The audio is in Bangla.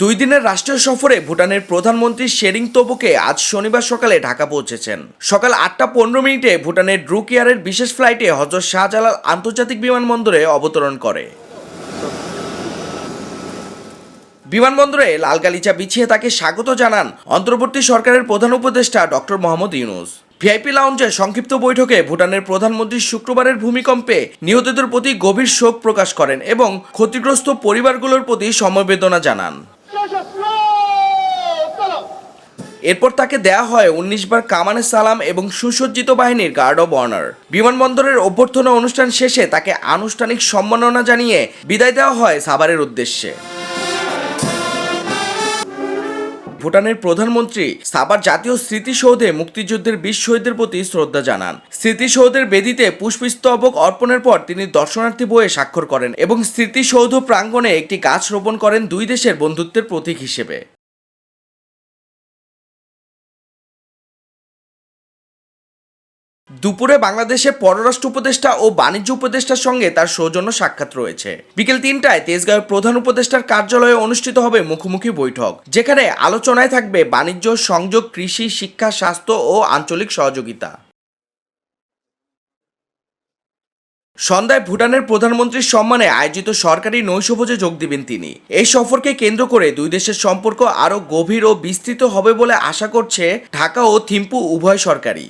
দুই দিনের রাষ্ট্রীয় সফরে ভুটানের প্রধানমন্ত্রী শেরিং তোবকে আজ শনিবার সকালে ঢাকা পৌঁছেছেন। সকাল আটটা পনেরো মিনিটে ভুটানের ড্রুক এয়ারের বিশেষ ফ্লাইটে হজরত শাহজালাল আন্তর্জাতিক বিমানবন্দরে অবতরণ করে। বিমানবন্দরে লাল গালিচা বিছিয়ে তাকে স্বাগত জানান অন্তর্বর্তী সরকারের প্রধান উপদেষ্টা ডক্টর মোহাম্মদ ইউনুস। ভিআইপি লাউঞ্জে সংক্ষিপ্ত বৈঠকে ভুটানের প্রধানমন্ত্রী শুক্রবারের ভূমিকম্পে নিহতদের প্রতি গভীর শোক প্রকাশ করেন এবং ক্ষতিগ্রস্ত পরিবারগুলোর প্রতি সমবেদনা জানান। এরপর তাকে দেয়া হয় উনিশ বার কামানে সালাম এবং সুসজ্জিত বাহিনীর গার্ড অব অনার। বিমানবন্দরের অভ্যর্থনা অনুষ্ঠান শেষে তাকে আনুষ্ঠানিক সম্মাননা জানিয়ে বিদায় দেওয়া হয় সাভারের উদ্দেশ্যে। ভুটানের প্রধানমন্ত্রী সাবার জাতীয় স্মৃতিসৌধে মুক্তিযুদ্ধের বীর শহীদদের প্রতি শ্রদ্ধা জানান। স্মৃতিসৌধের বেদিতে পুষ্পস্তবক অর্পণের পর তিনি দর্শনার্থী বইয়ে স্বাক্ষর করেন এবং স্মৃতিসৌধ প্রাঙ্গণে একটি গাছ রোপণ করেন দুই দেশের বন্ধুত্বের প্রতীক হিসেবে। দুপুরে বাংলাদেশে পররাষ্ট্র উপদেষ্টা ও বাণিজ্য উপদেষ্টার সঙ্গে তার সৌজন্য সাক্ষাৎ রয়েছে। বিকেল তিনটায় তেজগাঁওয়ের প্রধান উপদেষ্টার কার্যালয়ে অনুষ্ঠিত হবে মুখোমুখি বৈঠক, যেখানে আলোচনায় থাকবে বাণিজ্য, সংযোগ, কৃষি, শিক্ষা, স্বাস্থ্য ও আঞ্চলিক সহযোগিতা। সন্ধ্যায় ভুটানের প্রধানমন্ত্রীর সম্মানে আয়োজিত সরকারি নৈশভোজে যোগ দিবেন তিনি। এই সফরকে কেন্দ্র করে দুই দেশের সম্পর্ক আরও গভীর ও বিস্তৃত হবে বলে আশা করছে ঢাকা ও থিম্পু উভয় সরকারই।